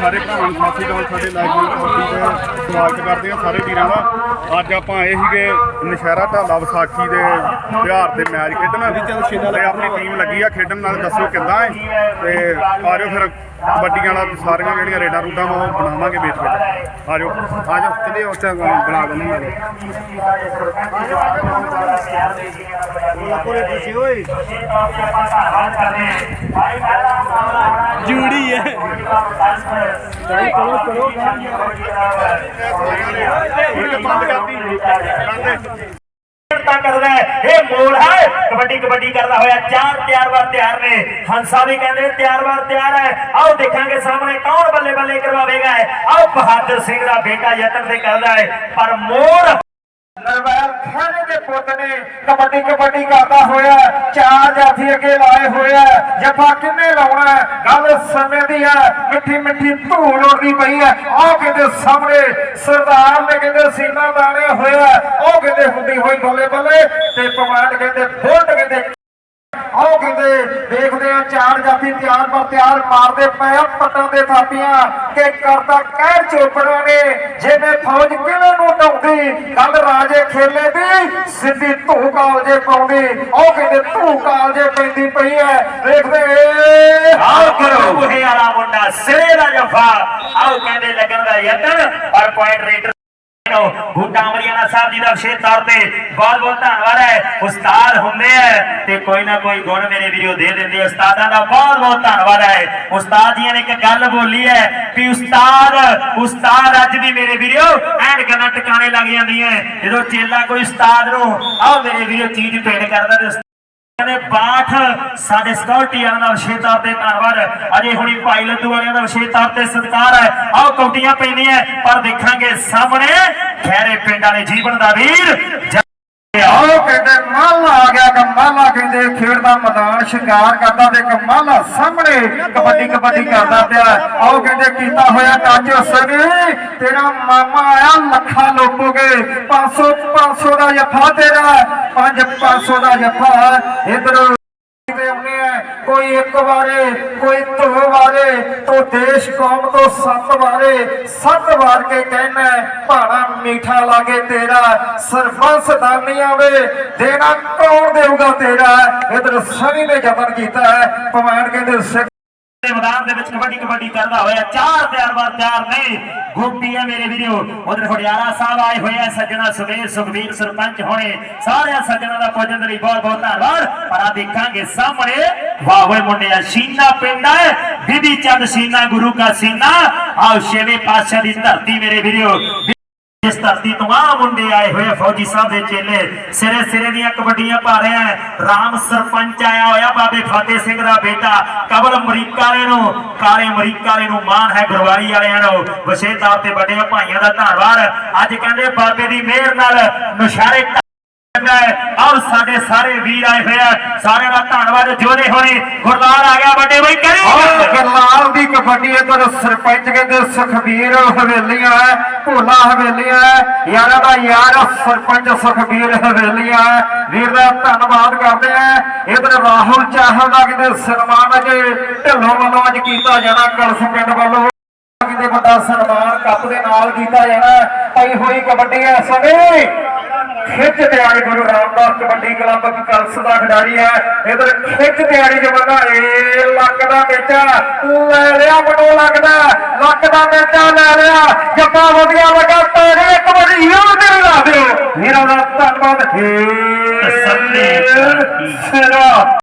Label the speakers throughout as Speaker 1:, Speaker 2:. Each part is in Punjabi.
Speaker 1: ਸਾਰੇ ਭਰਾਵਾਂ ਨੂੰ ਸਤਿ ਸ਼੍ਰੀ ਅਕਾਲ ਸਾਡੇ ਲਾਈਵ ਕਬੱਡੀ ਦੇ ਸਵਾਗਤ ਕਰਦੇ ਹਾਂ ਸਾਰੇ ਵੀਰਾਂ ਦਾ। ਅੱਜ ਆਪਾਂ ਆਏ ਸੀਗੇ ਨਸ਼ਹਿਰਾ ਢਾਲਾ ਵਿਸਾਖੀ ਦੇ ਤਿਉਹਾਰ ਤੇ ਮੈਚ ਖੇਡਣ। ਤੇ ਆਪਣੀ ਟੀਮ ਲੱਗੀ ਆ ਖੇਡਣ ਨਾਲ ਦੱਸੋ ਕਿੱਦਾਂ ਹੈ। ਤੇ ਆਜੋ ਫਿਰ ਕਬੱਡੀਆਂ ਵਾਲਾ ਸਾਰੀਆਂ ਜਿਹੜੀਆਂ ਰੇਡਾਂ ਰੂਡਾਂ ਵਾ ਉਹ ਬਣਾਵਾਂਗੇ ਵੇਚ ਵਿੱਚ ਆਜੋ ਆਜੋ ਚਲੇ ਉਸ ਟਾਈਮ ਬਣਾ ਦਿੰਦੇ ਨਾਲੇ
Speaker 2: ਪੂਰੇ ਤੁਸੀਂ ਓਏ।
Speaker 3: ਜੂੜੀ ਹੈ।
Speaker 2: ਚਲੋ ਚਲੋ
Speaker 1: ਬੰਦ ਕਰਤੀ। ਬੰਦ।
Speaker 4: ਤਾਂ ਕਰਦਾ ਹੈ। ਇਹ ਮੋੜ ਹੈ। ਕਬੱਡੀ ਕਬੱਡੀ ਕਰਦਾ ਹੋਇਆ ਚਾਰ ਤਿਆਰ ਵਾਰ ਤਿਆਰ ਨੇ। ਹੰਸਾ ਵੀ ਕਹਿੰਦੇ ਤਿਆਰ ਵਾਰ ਤਿਆਰ ਹੈ। ਆਓ ਦੇਖਾਂਗੇ ਸਾਹਮਣੇ ਕੌਣ ਬੱਲੇ ਬੱਲੇ ਕਰਵਾਵੇਗਾ ਆਓ ਬਹਾਦਰ ਸਿੰਘ ਦਾ ਬੇਟਾ ਯਤਨ ਤੇ ਕਰਦਾ ਹੈ। ਪਰ ਮੋੜ
Speaker 2: ਨਰਵੈਰ ਖਾਨੇ ਦੇ ਪੁੱਤ ਨੇ ਕਬੱਡੀ ਕਬੱਡੀ ਕਰਦਾ ਹੋਇਆ, ਚਾਰ ਜਾਫੀ ਅੱਗੇ ਲਾਏ ਹੋਇਆ ਜੱਫਾ ਕਿੰਨੇ ਲਾਉਣਾ ਗੱਲ ਸਮੇਂ ਦੀ ਹੈ। ਮਿੱਠੀ ਮਿੱਠੀ ਧੂੜ ਉੜਦੀ ਪਈ ਹੈ। ਉਹ ਕਹਿੰਦੇ ਸਾਹਮਣੇ ਸਰਦਾਰ ਨੇ ਕਹਿੰਦੇ ਸੀਨਾ ਦਾਣੇ ਹੋਇਆ ਉਹ ਕਹਿੰਦੇ ਹੁੰਦੀ ਹੋਈ ਬੱਲੇ ਬੱਲੇ ਤੇ ਪਵਾਂਡ ਕਹਿੰਦੇ ਬੁਲਟ ਕਹਿੰਦੇ ਆਓ ਕਹਿੰਦੇ, ਦੇਖਦੇ ਆ ਚਾਰ ਜਾਤੀ ਤਿਆਰ ਪਰ ਤਿਆਰ ਮਾਰਦੇ ਪਏ ਆ ਪੱਟਾਂ ਦੇ ਥਾਪੀਆਂ। ਕਿ ਕਰਦਾ ਕਹਿਰ ਚੋਪੜਾ ਨੇ, ਜਿਵੇਂ ਫੌਜ ਕਿਲੇ ਨੂੰ ਢਾਉਂਦੀ ਗੱਲ ਰਾਜੇ ਖੇਲੇ ਦੀ, ਸਿੱਧੀ ਧੂ ਕਾਲਜੇ ਪਾਉਂਦੀ। ਉਹ ਕਹਿੰਦੇ ਧੂ ਕਾਲਜੇ ਪੈਂਦੀ ਪਈ ਐ। ਦੇਖਦੇ
Speaker 4: ਆਓ ਕਰੋ। ਬੁਹੇ ਵਾਲਾ ਮੁੰਡਾ ਸਿਰੇ ਦਾ ਜਫਾ। ਆਓ ਕਹਿੰਦੇ ਲੱਗਣ ਦਾ ਯਤਨ, ਪਰ ਪੁਆਇੰਟ ਰੇਡਰ ਬੂਟਾ ਅਮਰੀਆਣਾ ਸਾਹਿਬ ਜੀ ਦਾ ਵਿਸ਼ੇਸ਼ ਤੌਰ ਤੇ ਬਹੁਤ ਬਹੁਤ ਧੰਨਵਾਦ ਹੈ। ਉਸਤਾਦ ਹੁੰਦੇ ਆ ਤੇ ਕੋਈ ਨਾ ਕੋਈ ਗੁਣ ਮੇਰੇ ਵੀਡੀਓ ਦੇ ਦਿੰਦੇ ਉਸਤਾਦਾਂ ਦਾ ਬਹੁਤ ਬਹੁਤ ਧੰਨਵਾਦ ਹੈ। ਉਸਤਾਦ ਜੀ ਨੇ ਇੱਕ ਗੱਲ ਬੋਲੀ ਹੈ ਕਿ ਉਸਤਾਦ ਉਸਤਾਦ ਅੱਜ ਵੀ ਮੇਰੇ ਵੀਡੀਓ ਐਂਡ ਗੱਲਾਂ ਟਿਕਾਣੇ ਲੱਗ ਜਾਂਦੀਆਂ। ਜਦੋਂ ਚੇਲਾ ਕੋਈ ਉਸਤਾਦ ਨੂੰ ਆਓ ਮੇਰੇ ਵੀਰੋ ਚੀਜ਼ ਭੇਟ ਕਰਦਾ ਤੇ ਉਸਤਾਦ ਕਹਿੰਦੇ ਸਾਡੇ ਸਿਕਿਉਰਿਟੀ ਵਾਲਿਆਂ ਦਾ ਵਿਸ਼ੇਸ਼ ਤੌਰ ਤੇ ਧੰਨਵਾਦ। ਅਜੇ ਹੁਣੀ ਭਾਈ ਲੱਡੂ ਵਾਲਿਆਂ ਦਾ ਵਿਸ਼ੇਸ਼ ਤੌਰ ਤੇ ਸਤਿਕਾਰ ਹੈ। ਆਓ ਕੌਟੀਆਂ ਪੈਂਦੀਆਂ, ਪਰ ਦੇਖਾਂਗੇ ਸਾਹਮਣੇ ਖੈਰੇ ਪਿੰਡ ਵਾਲੇ ਜੀਵਨ ਦਾ ਵੀਰ।
Speaker 2: ਆਓ ਕਹਿੰਦੇ ਮਾਲਾ ਆ ਗਿਆ ਕਮਾਲਾ ਕਹਿੰਦੇ ਖੇਡ ਦਾ ਮੈਦਾਨ ਸ਼ਿੰਗਾਰ ਕਰਦਾ ਤੇ ਕਮਾਲਾ ਸਾਹਮਣੇ ਕਬੱਡੀ ਕਬੱਡੀ ਕਰਦਾ ਪਿਆ। ਆਓ ਕਹਿੰਦੇ ਕੀਤਾ ਹੋਇਆ ਟੱਚ ਸਨੀ, ਤੇਰਾ ਮਾਮਾ ਆਇਆ ਲੱਖਾਂ ਲੋਕੋਗੇ 500 500 ਦਾ ਜੱਫਾ ਤੇਰਾ 5 500 ਦਾ ਜੱਫਾ। ਇਧਰ ਤੇ ਆਉਨੇ ਆ। ਕੋਈ ਇੱਕ ਵਾਰੇ, ਕੋਈ ਦੋ ਵਾਰੇ, ਤੋ ਦੇਸ਼ ਕੌਮ ਤੋਂ ਸੱਤ ਵਾਰੇ, ਸੱਤ ਵਾਰ ਕੇ ਕਹਿਣਾ ਭਾਣਾ ਮੀਠਾ ਲਾਗੇ ਤੇਰਾ ਸਰਬੰਸ ਦਾਨੀਆਂ ਵੇ, ਦੇਣਾ ਕੌਣ ਦੇਊਗਾ ਤੇਰਾ? ਇਧਰ ਸਨੀ ਨੇ ਯਤਨ ਕੀਤਾ ਹੈ। ਪਵਾਨ ਕਹਿੰਦੇ, ਸਿੱਖ
Speaker 4: ਦੇ ਮੈਦਾਨ ਦੇ ਵਿੱਚ ਕਬੱਡੀ ਕਬੱਡੀ ਕਰਦਾ ਹੋਇਆ, ਚਾਰ ਤਿਆਰ ਬਾਰ ਤਿਆਰ ਨੇ ਗੋਪੀ ਆ ਮੇਰੇ ਵੀਡੀਓ ਉਧਰ ਖੜਿਆਲਾ ਸਾਹਿਬ ਆਏ ਹੋਏ ਆ, ਸੱਜਣਾ ਸੁਵੇਰ ਸੁਖਵੀਰ ਸਰਪੰਚ ਹੋਣੇ। ਸਾਰਿਆਂ ਸੱਜਣਾ ਦਾ ਪੁੱਜਣ ਦੇ ਲਈ ਬਹੁਤ ਬਹੁਤ ਧੰਨਵਾਦ। ਪਰ ਆ ਦੇਖਾਂਗੇ ਸਾਹਮਣੇ ਵਾਹ ਓਏ ਮੁੰਡਿਆ ਸੀਨਾ ਪਿੰਡ ਹੈ, ਬੀਬੀ ਚੰਦ ਸੀਨਾ, ਗੁਰੂ ਕਾ ਸੀਨਾ। ਆਓ ਛੇਵੇਂ ਪਾਤਸ਼ਾਹ ਦੀ ਧਰਤੀ ਮੇਰੇ ਵੀਡੀਓ ਇਸ ਧਰਤੀ ਤੋਂ ਆ ਮੁੰਡੇ ਆਏ ਹੋਏ ਫੌਜੀ ਸਾਹਿਬ ਦੇ ਚੇਲੇ, ਸਿਰੇ ਸਿਰੇ ਦੀਆਂ ਕਬੱਡੀਆਂ ਪਾ ਰਹੇ ਆ। ਰਾਮ ਸਰਪੰਚ ਆਇਆ ਹੋਇਆ ਬਾਬੇ ਫਤਿਹ ਸਿੰਘ ਦਾ ਬੇਟਾ ਕਬਲ ਅਮਰੀਕਾ ਵਾਲੇ ਨੂੰ, ਕਾਲੇ ਅਮਰੀਕਾ ਵਾਲੇ ਨੂੰ ਮਾਣ ਹੈ ਗੁਰਵਾਰੀ ਵਾਲਿਆਂ ਨੂੰ। ਵਿਸ਼ੇਸ਼ ਤੌਰ ਤੇ ਵੱਡੇ ਭਾਈਆਂ ਦਾ ਧੰਨਵਾਦ। ਅੱਜ ਕਹਿੰਦੇ ਬਾਬੇ ਦੀ ਮਿਹਰ ਨਾਲ ਨੁਸ਼ਾਰੇ ਆਓ ਸਾਡੇ ਸਾਰੇ ਵੀਰ ਆਏ ਹੋਏ ਆ। ਸਾਰਿਆਂ ਦਾ ਧੰਨਵਾਦ। ਜੋਦੇ ਹੋਣੇ ਗੁਰਦਾਰ ਆ ਗਿਆ, ਵੱਡੇ ਬਈ ਕਰੀ।
Speaker 2: ਗਰਲਾਲ ਦੀ ਕਬੱਡੀ ਇਧਰ ਸਰਪੰਚ ਕਹਿੰਦੇ ਸੁਖਬੀਰ ਹਵੇਲੀਆਂ ਹੈ, ਭੋਲਾ ਹਵੇਲੀਆਂ ਹੈ। ਯਾਰਾਂ ਦਾ ਯਾਰ ਸਰਪੰਚ ਸੁਖਬੀਰ ਹਵੇਲੀਆਂ ਹੈ। ਵੀਰ ਦਾ ਧੰਨਵਾਦ ਕਰਦੇ ਆ। ਇਧਰ ਰਾਹੁਲ ਚਾਹਲ ਦਾ ਕਿਤੇ ਸਨਮਾਨ ਅਜੇ ਢਿੱਲੋਂ ਵੱਲੋਂ ਅੱਜ ਕੀਤਾ ਜਾਣਾ। ਕਲਸ ਪਿੰਡ ਵੱਲੋਂ ਕਿਤੇ ਵੱਡਾ ਸਨਮਾਨ ਕੱਪ ਦੇ ਨਾਲ ਕੀਤਾ ਜਾਣਾ। ਪਈ ਹੋਈ ਕਬੱਡੀ ਹੈ ਸਮੇਂ। ਖਿੱਚ ਤਿਆਰੀ ਗੁਰੂ ਰਾਮਦਾਸ ਕਬੱਡੀ ਕਲੱਬ ਕਲਸ ਦਾ ਖਿਡਾਰੀ ਹੈ। ਇਧਰ ਖਿੱਚ ਤਿਆਰੀ ਜਮਾਨਾ ਏ ਲੱਕ ਦਾ ਮੇਚਾ ਲੈ ਲਿਆ ਮਨੋ ਲੱਗਦਾ ਲੱਕ ਦਾ ਮੇਚਾ ਲੈ ਲਿਆ। ਜੱਪਾ ਵਧੀਆ ਲੱਗਾ ਤਾਰੇ ਇੱਕ ਵਾਰੀ ਯੋਗ ਤੇ ਲਾ ਦਿਓ ਮੇਰਾ ਦਾ ਧੰਨਵਾਦ
Speaker 4: ਕਰਦੀ।
Speaker 2: ਸਿਰਾ।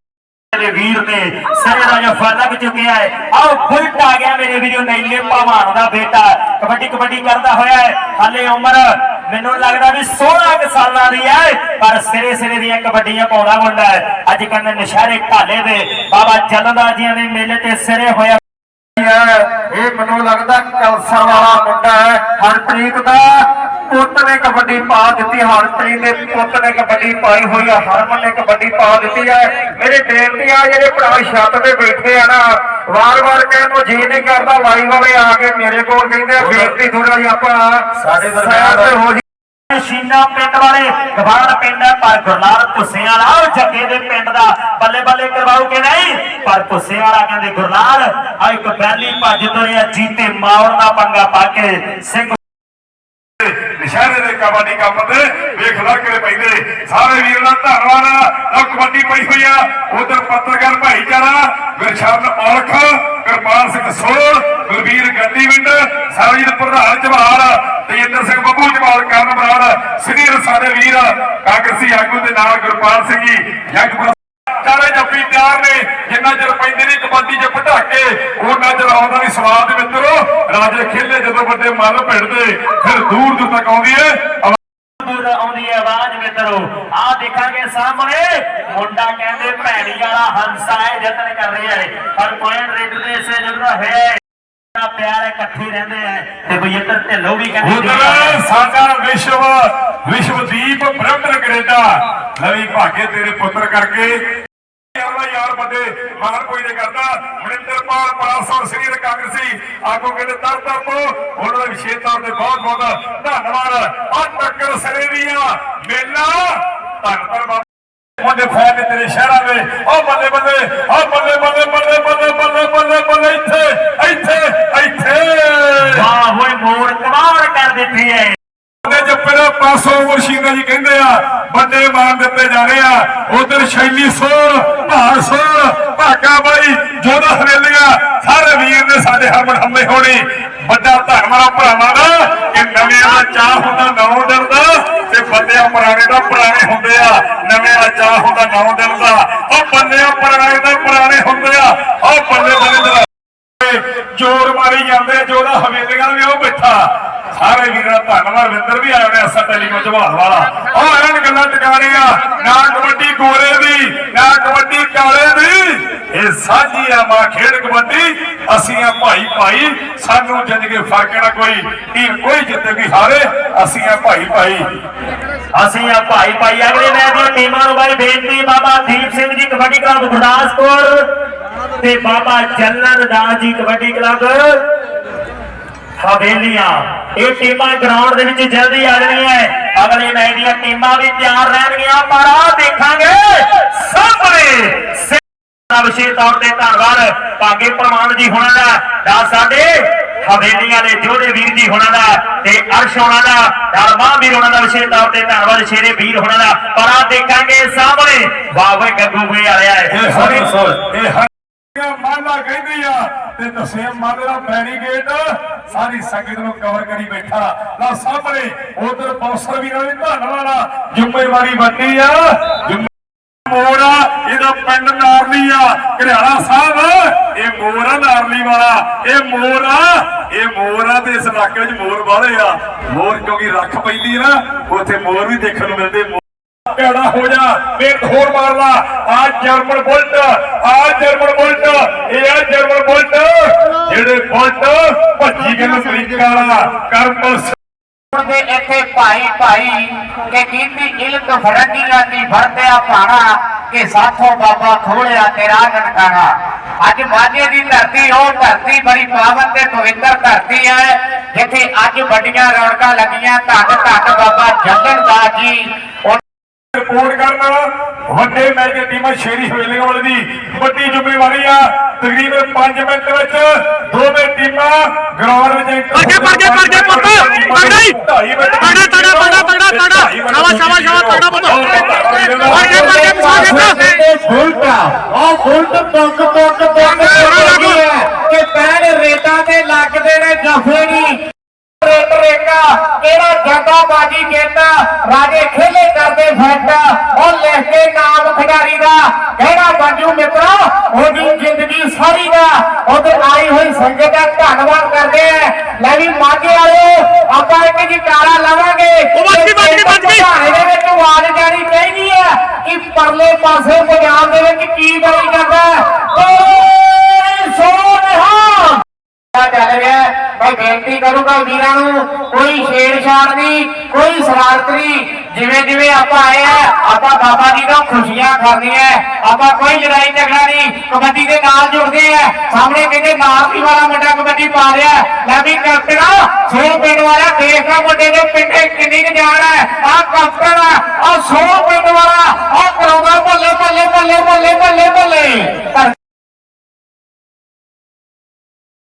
Speaker 4: ਮੇਰੇ ਵੀਰ ਨੇ ਸਿਰੇ ਦਾ ਜਫਾ ਲੱਗ ਚੁੱਕਿਆ ਹੈ ਆਓ ਬੁਲਟ ਆ ਗਿਆ ਮੇਰੇ ਵੀਰੋ ਨੈਲੇ ਭਵਾਨ ਦਾ ਬੇਟਾ ਕਬੱਡੀ ਕਬੱਡੀ ਕਰਦਾ ਹੋਇਆ ਹੈ। ਹਾਲੇ ਉਮਰ ਮੈਨੂੰ ਲੱਗਦਾ ਵੀ 16 ਕੁ ਸਾਲਾਂ ਦੀ ਹੈ, ਪਰ ਸਿਰੇ ਸਿਰੇ ਦੀਆਂ ਕਬੱਡੀਆਂ ਪਾਉਂਦਾ ਮੁੰਡਾ ਹੈ। ਅੱਜ ਕੰਨ ਨਸ਼ਹਿਰੇ ਢਾਲੇ ਦੇ ਬਾਬਾ ਜਲਦਾ ਜੀਆਂ ਦੇ ਮੇਲੇ ਤੇ ਸਿਰੇ ਹੋਇਆ
Speaker 2: ਇਹ ਮੈਨੂੰ ਲੱਗਦਾ ਕਲਸਾ ਵਾਲਾ ਮੁੰਡਾ ਹੈ, ਹਰਪ੍ਰੀਤ ਦਾ। ਪੁੱਤ ਨੇ ਕਬੱਡੀ ਪਾ ਦਿੱਤੀ ਹਰਪ੍ਰੀਤ ਦੇ ਪੁੱਤ ਨੇ ਕਬੱਡੀ ਪਾਈ ਹੋਈ ਹੈ ਹਰਮਨ ਨੇ ਕਬੱਡੀ ਪਾ ਦਿੱਤੀ ਹੈ ਮੇਰੇ ਬੇਨਤੀ ਆ ਜਿਹੜੇ ਭਰਾ ਛੱਤ ਤੇ ਬੈਠੇ ਆ ਨਾ ਵਾਰ-ਵਾਰ ਕਹਿਣ ਨੂੰ ਜੀ ਨਹੀਂ ਕਰਦਾ ਲਾਈਵ ਵਾਲੇ ਆ ਕੇ ਮੇਰੇ ਕੋਲ ਕਹਿੰਦੇ ਆ ਬੇਨਤੀ ਥੋੜਾ ਜਿਹਾ ਆਪਾਂ
Speaker 4: ਸਾਡੇ
Speaker 2: ਤੇ ਹੋ
Speaker 4: ਸ਼ੀਨਾ ਪਿੰਡ ਵਾਲੇ ਗਵਾਨ ਪਿੰਡ ਹੈ ਪਰ ਗੁਰਲਾਲ ਭੁੱਸੇ ਵਾਲਾ ਉਹ ਜੱਗੇ ਦੇ ਪਿੰਡ ਦਾ ਬੱਲੇ ਬੱਲੇ ਕਰਵਾਉ ਕਿ ਨਹੀਂ? ਪਰ ਭੁੱਸੇ ਵਾਲਾ ਕਹਿੰਦੇ ਗੁਰਲਾਲ ਆ ਇੱਕ ਪਹਿਲੀ ਭੱਜ ਤੁਰਿਆ ਜੀਤੇ ਮਾਉਣ ਦਾ ਪੰਗਾ ਪਾ ਕੇ ਸਿੰਘ
Speaker 1: ਨਸ਼ਹਿਰੇ ਦੇ ਕਬੱਡੀ ਕੰਮ ਤੇ ਵੇਖ ਲੜਕੇ ਪੈਂਦੇ। ਸਾਰੇ ਵੀਰ ਦਾ ਧੰਨਵਾਦ। ਆ ਕਬੱਡੀ ਪਈ ਹੋਈ ਆ। ਉਧਰ ਪੱਤਰਕਾਰ ਭਾਈਚਾਰਾ, ਗੁਰਸ਼ਰਨ ਔਲਖ, ਕਿਰਪਾਲ ਸਿੰਘ ਸੋਲ ਗੁਰਵੀਰ ਗੱਦੀਵਿੰਡ ਸਰਜੀਤ ਪ੍ਰਧਾਨ ਜਵਾਲ ਤੇਜਿੰਦਰ ਸਿੰਘ ਬੱਬੂ ਜਵਾਲ ਕਰਨ ਬਰਾੜ ਸ੍ਰੀ ਸਾਡੇ ਵੀਰ ਕਾਂਗਰਸੀ ਆਗੂ ਦੇ ਨਾਲ ਗੁਰਪਾਲ ਸਿੰਘ ਜੀ ਜਗਪੁਰ ਤਿਆਰ ਨੇ ਜਿੰਨਾ ਚਿਰ ਪੈਂਦੇ ਨੇ ਕਬੱਡੀ 'ਚ ਪਟਾਕੇ ਉਹਨਾਂ ਚਿਰ ਆਉਂਦਾ ਨਹੀਂ ਸਵਾਦ ਮਿੱਤਰੋ। ਰਾਜੇ ਖੇਲੇ ਜਦੋਂ ਵੱਡੇ ਮੱਲ ਭਿੜਦੇ ਫਿਰ ਦੂਰ ਦੂਰ ਤੱਕ ਆਉਂਦੀ
Speaker 4: ਦੂਰ ਆਉਂਦੀ ਹੈ ਆਵਾਜ਼ ਮਿੱਤਰੋ। ਆ ਦੇਖਾਂਗੇ ਸਾਹਮਣੇ ਮੁੰਡਾ ਕਹਿੰਦੇ ਭੈਣੀ ਵਾਲਾ ਹੰਸਾ ਹੈ ਯਤਨ ਕਰ ਰਿਹਾ ਹੈ ਪਰ ਪੁਆਇੰਟ ਰੇਟ ਦੇ ਸੇ ਜਿਹੜਾ ਹੈ ਪਿਆਰ ਹੈ ਇਕੱਠੇ ਰਹਿੰਦੇ ਆ ਤੇ ਬਈਤਰ ਢਿੱਲੋਂ ਵੀ ਕਹਿੰਦੇ
Speaker 1: ਸਾਡਾ ਵਿਸ਼ਵ ਵਿਸ਼ਵਦੀਪ ਬ੍ਰਹਮਣ ਕੈਨੇਡਾ। ਨਵੀਂ ਭਾਗੇ ਤੇਰੇ ਪੁੱਤਰ ਕਰਕੇ। ਯਾਰ ਬੰਦੇ ਮਾਰ ਕੋਈ ਨਹੀਂ ਕਰਦਾ। ਮਨਿੰਦਰਪਾਲ ਪਾਲਸੌਰ ਸ੍ਰੀ ਕਾਂਗਰਸੀ। ਆਗੂ ਕਹਿੰਦੇ ਤਰ ਤਰ ਤੋਂ ਉਹਨਾਂ ਦਾ ਵਿਸ਼ੇਸ਼ ਤੌਰ ਤੇ ਬਹੁਤ ਬਹੁਤ ਧੰਨਵਾਦ। ਆ ਟੱਕਰ ਸਰੇ ਦੀਆਂ ਮੇਲਾ ਧੰਨ ਧੰਨ ਬਾਬਾ। ਫੈਨ ਤੇਰੇ ਸ਼ਹਿਰਾਂ ਦੇ। ਉਹ ਬੱਲੇ ਬੱਲੇ, ਉਹ ਬੱਲੇ ਬੱਲੇ ਬੱਲੇ ਬੱਲੇ ਬੱਲੇ ਬੱਲੇ ਬੱਲੇ, ਇੱਥੇ ਇੱਥੇ ਇੱਥੇ
Speaker 4: ਵਾਹ ਹੋਏ ਮੋੜ ਕਮਾਲ ਕਰ ਦਿੱਤੀ ਹੈ
Speaker 1: ਦੇ ਜੱਪੇ ਦਾ ਪਾਸੋਂ ਜੀ ਕਹਿੰਦੇ ਆ ਵੱਡੇ ਮਾਨ ਦਿੱਤੇ ਜਾ ਆ। ਉਧਰ ਸ਼ੈਲੀ ਸੋਲ ਭਾਰ ਸੋਲ ਭਾਗਾ ਬਾਈ ਜੋਦਾ ਹਵੇਲੀਆਂ, ਸਾਰੇ ਵੀਰ ਨੇ ਸਾਡੇ ਹਰਮਨ ਹੰਮੇ ਹੋਣੀ। ਵੱਡਾ ਧਰਮਾਂ ਭਰਾਵਾਂ ਦਾ, ਕਿ ਨਵਿਆਂ ਦਾ ਚਾਹ ਹੁੰਦਾ, ਨੌ ਦਿਨ ਦਾ, ਤੇ ਬੰਦਿਆਂ ਪੁਰਾਣੇ ਦਾ ਪੁਰਾਣੇ ਹੁੰਦੇ ਆ। ਨਵੇਂ ਦਾ ਚਾਹ ਹੁੰਦਾ, ਨੌ ਦਿਨ ਦਾ। ਉਹ ਬੰਦਿਆਂ ਪੁਰਾਣੇ ਦਾ ਪੁਰਾਣੇ ਹੁੰਦੇ ਆ। ਉਹ ਬੰਦੇ ਬੱਲੇ ਦਾ ਜੋਰ ਮਾਰੀ ਜਾਂਦੇ ਜੋਦਾ ਹਵੇਲੀਆਂ ਵੀ ਉਹ ਬੈਠਾ। ਸਾਰੇ ਵੀਰਾਂ ਧੰਨਵਾਦ। ਵਿੰਦਰ ਵੀ ਆਇਆ ਨੇ ਅਸਾ ਟੈਲੀਕੋ ਜਵਾਲ ਵਾਲਾ। ਉਹ ਇਹਨਾਂ ਗੱਲਾਂ ਟਿਕਾਣੀਆਂ। ਨਾ ਕਬੱਡੀ ਗੋਰੇ ਦੀ, ਨਾ ਕਬੱਡੀ ਕਾਲੇ ਦੀ। ਇਹ ਸਾਂਝੀ ਆ ਮਾਂ ਖੇਡ ਕਬੱਡੀ। ਅਸੀਂ ਆ ਭਾਈ ਭਾਈ, ਸਾਨੂੰ ਜ਼ਿੰਦਗੀ ਫ਼ਰਕ ਨਾ ਕੋਈ, ਟੀਮ ਕੋਈ ਜਿੱਤੇ ਵੀ ਹਾਰੇ, ਅਸੀਂ ਆ ਭਾਈ ਭਾਈ।
Speaker 4: ਅਸੀਂ ਆ ਭਾਈ ਭਾਈ, ਅਗਲੇ ਮੈਚ ਦੀਆਂ ਟੀਮਾਂ ਨੂੰ ਬਾਈ ਬੇਨਤੀ, ਬਾਬਾ ਦੀਪ ਸਿੰਘ ਜੀ ਕਬੱਡੀ ਕਲੱਬ ਗੁਰਦਾਸਪੁਰ ਤੇ ਬਾਬਾ ਜੱਲਨ ਦਾਸ ਜੀ ਕਬੱਡੀ ਕਲੱਬ। ਹਵੇਲੀਆਂ ਇਹ ਟੀਮਾਂ ਗਰਾਊਂਡ ਦੇ ਵਿੱਚ ਜਲਦੀ ਆ ਜਾਣੀਆਂ ਅਗਲੇ ਮੈਚ ਦੀਆਂ ਟੀਮਾਂ ਵੀ ਤਿਆਰ ਰਹਿਣਗੀਆਂ ਪਰ ਆ ਦੇਖਾਂਗੇ। ਸਾਹਮਣੇ ਦਾ ਵਿਸ਼ੇਸ਼ ਤੌਰ ਤੇ ਧੰਨਵਾਦ। ਭਾਗੇ ਪ੍ਰਮਾਨ ਜੀ ਹੁਣਾਂ ਦਾ ਦਾ ਸਾਡੇ ਹਵੇਲੀਆਂ ਦੇ ਜੋਧੇ ਵੀਰ ਜੀ ਹੁਣਾਂ ਦਾ ਤੇ ਅਰਸ਼ ਹੁਣਾਂ ਦਾ ਧਰਮਾ ਵੀਰ ਹੁਣਾਂ ਦਾ ਵਿਸ਼ੇਸ਼ ਤੌਰ ਤੇ ਧੰਨਵਾਦ ਸ਼ੇਰੇ ਵੀਰ ਹੁਣਾਂ ਦਾ। ਪਰ ਆ ਦੇਖਾਂਗੇ ਸਾਹਮਣੇ ਬਾਬੇ ਗੱਗੂ ਵੀ ਆ ਰਿਹਾ ਹੈ
Speaker 1: ਮਾਲਾ ਕਹਿੰਦੀ ਆ? ਤੇ ਦੱਸਿਆ ਮੰਨ ਦਾ ਬੈਰੀਗੇਟ ਸਾਰੀ ਸੰਗਤ ਨੂੰ ਕਵਰ ਕਰੀ ਬੈਠਾ। ਲਓ ਸਾਹਮਣੇ ਉਧਰ ਬੌਸਰ ਵੀਰਾਂ ਦੀ ਧੰਨਵਾਦ ਆ ਜ਼ਿੰਮੇਵਾਰੀ ਵੱਡੀ ਆ। ਜ਼ਿੰਮੇ- ਮੋਰ ਆ। ਇਹਦਾ ਪਿੰਡ ਨਾਰਲੀ ਆ। ਘਰਿਆਲਾ ਸਾਹਿਬ, ਇਹ ਮੋਰ ਆ ਨਾਰਲੀ ਵਾਲਾ। ਇਹ ਮੋਰ ਆ, ਇਹ ਮੋਰ ਆ ਤੇ ਇਸ ਇਲਾਕੇ ਵਿੱਚ ਮੋਰ ਵਾਲੇ ਆ। ਮੋਰ ਕਿਉਂਕਿ ਰੱਖ ਪੈਂਦੀ ਆ ਨਾ, ਉੱਥੇ ਮੋਰ ਵੀ ਦੇਖਣ ਨੂੰ ਮਿਲਦੇ। ਮੋਰ ਹੋ ਜਾ, ਵੇਖ ਹੋਰ ਮਾਰ ਲਾ। ਆ ਜਰਮਨ ਬੁਲਟ, ਆ ਜਰਮਨ ਬੁਲਟ, ਇਹ ਆ ਜਰਮਨ ਬੁਲਟ। ਜਿਹੜੇ ਬੁਲਟ ਭੱਜੀ ਗਏ ਨੂੰ ਵਾਲਾ ਕਰਮ
Speaker 3: ਦੇ ਇੱਥੇ ਭਾਈ ਭਾਈ ਕੇ ਕੀਮਤੀ ਇਲਮ ਫਰੰਗੀਆਂ ਦੀ ਵਰਤਿਆ ਭਾਣਾ ਕਿ ਸਾਥੋਂ ਬਾਬਾ ਖੋਲਿਆ ਤੇਰਾ ਨਨਕਾਣਾ ਅੱਜ ਮਾਝੇ ਦੀ ਧਰਤੀ, ਉਹ ਧਰਤੀ ਬੜੀ ਪਾਵਨ ਤੇ ਪਵਿੱਤਰ ਧਰਤੀ ਹੈ, ਜਿੱਥੇ ਅੱਜ ਵੱਡੀਆਂ ਰੌਣਕਾਂ ਲੱਗੀਆਂ। ਧੰਨ ਧੰਨ ਬਾਬਾ ਜੱਗਨ ਦਾਸ ਜੀ।
Speaker 1: ਰਿਪੋਰਟ ਕਰਨ ਵੱਡੇ ਮੈਚ ਦੀ ਟੀਮਾਂ ਸ਼ੇਰੀ ਹਵੇਲੀਆਂ ਵਾਲੇ ਦੀ ਵੱਡੀ ਜ਼ਿੰਮੇਵਾਰੀ ਆ ਤਕਰੀਬਨ 5 ਮਿੰਟ ਵਿੱਚ ਦੋਵੇਂ ਟੀਮਾਂ ਗਰਾਊਂਡ ਵਿੱਚ
Speaker 5: ਪਰਗੇ, ਪਰਗੇ, ਪਰਗੇ, ਪੁੱਤ, ਹੀ। ਤਗੜਾ, ਤਗੜਾ, ਤਗੜਾ, ਤਗੜਾ, ਤਗੜਾ। ਸ਼ਾਬਾਸ਼, ਸ਼ਾਬਾਸ਼, ਸ਼ਾਬਾਸ਼, ਤਗੜਾ ਪੁੱਤ। ਪਰਗੇ, ਪਰਗੇ, ਪਿਛਾਂਹ ਖਿੱਚ।
Speaker 3: ਬੁਲਟ ਉਹ ਬੁਲਟ ਪੁੱਕ ਪੁੱਕ ਪੁੱਕ ਕਿ ਪੈਰ ਰੇਟਾਂ ਤੇ ਲੱਗਦੇ ਨੇ ਜਫੇ ਨਹੀਂ ਰੇਟ ਰੇਕਾ ਕਿਹੜਾ ਜੱਗਾ ਬਾਜੀ ਕਹਿੰਦਾ? ਰਾਜੇ ਖੇਲੇ ਕਰਦੇ ਫੈਟ ਉਹ ਲਿਖ ਕੇ ਨਾਮ ਖਿਡਾਰੀ ਦਾ। ਕਿਹੜਾ ਬਾਜੂ ਮਿੱਤਰਾ? ਉਹਦੀ ਜ਼ਿੰਦਗੀ ਸਾਰੀ ਦਾ। ਉਹਦੇ ਆਈ ਹੋਈ ਸੰਗਤ ਦਾ ਧੰਨਵਾਦ ਕਰਦੇ ਆ। ਲੈ ਵੀ ਮਾਝੇ ਵਾਲਿਓ ਆਪਾਂ ਇੱਕ ਜੀ ਕਾਰਾ ਲਵਾਂਗੇ।
Speaker 5: ਉਹ ਬੱਚ ਗਈ, ਬੱਚ ਗਈ, ਬੱਚ ਗਈ।
Speaker 3: ਘਾਣੇ ਦੇ ਵਿੱਚ ਆਵਾਜ਼ ਜਾਣੀ ਚਾਹੀਦੀ ਹੈ ਕਿ ਪਰਲੇ ਪਾਸੇ ਪੰਜਾਬ ਦੇ ਵਿੱਚ ਕੀ ਬਣੀ ਕਰਦਾ ਓਏ ਸੋਹਣਾ ਚੱਲ ਰਿਹਾ। ਹੈ। ਮੈਂ ਬੇਨਤੀ ਕਰੂੰਗਾ ਵੀਰਾਂ ਨੂੰ, ਕੋਈ ਛੇੜਛਾੜ ਨਹੀਂ, ਕੋਈ ਸ਼ਰਾਰਤ ਨਹੀਂ। ਜਿਵੇਂ ਜਿਵੇਂ ਆਪਾਂ ਆਏ ਆ, ਆਪਾਂ ਬਾਬਾ ਜੀ ਤੋਂ ਖੁਸ਼ੀਆਂ ਕਰਨੀਆਂ ਆਪਾਂ ਕੋਈ ਲੜਾਈ ਝਗੜਾ ਨਹੀਂ, ਕਬੱਡੀ ਦੇ ਨਾਲ ਜੁੜਦੇ ਆ। ਸਾਹਮਣੇ ਕਹਿੰਦੇ ਨਾਲ ਹੀ ਵਾਲਾ ਮੁੰਡਾ ਕਬੱਡੀ ਪਾ ਰਿਹਾ। ਲੈ ਵੀ ਕੈਪਟਨ ਸੋ ਪਿੰਡ ਵਾਲਾ ਦੇਖਦਾ ਮੁੰਡੇ ਦੇ ਪਿੰਡੇ ਕਿੰਨੀ ਕੁ ਜਾਣ ਹੈ ਆ ਕੈਪਟਨ ਆ ਸੋ ਪਿੰਡ ਵਾਲਾ, ਆ ਕਰਾਉਂਦਾ ਬੱਲੇ ਬੱਲੇ ਬੱਲੇ ਬੱਲੇ ਬੱਲੇ ਬੱਲੇ।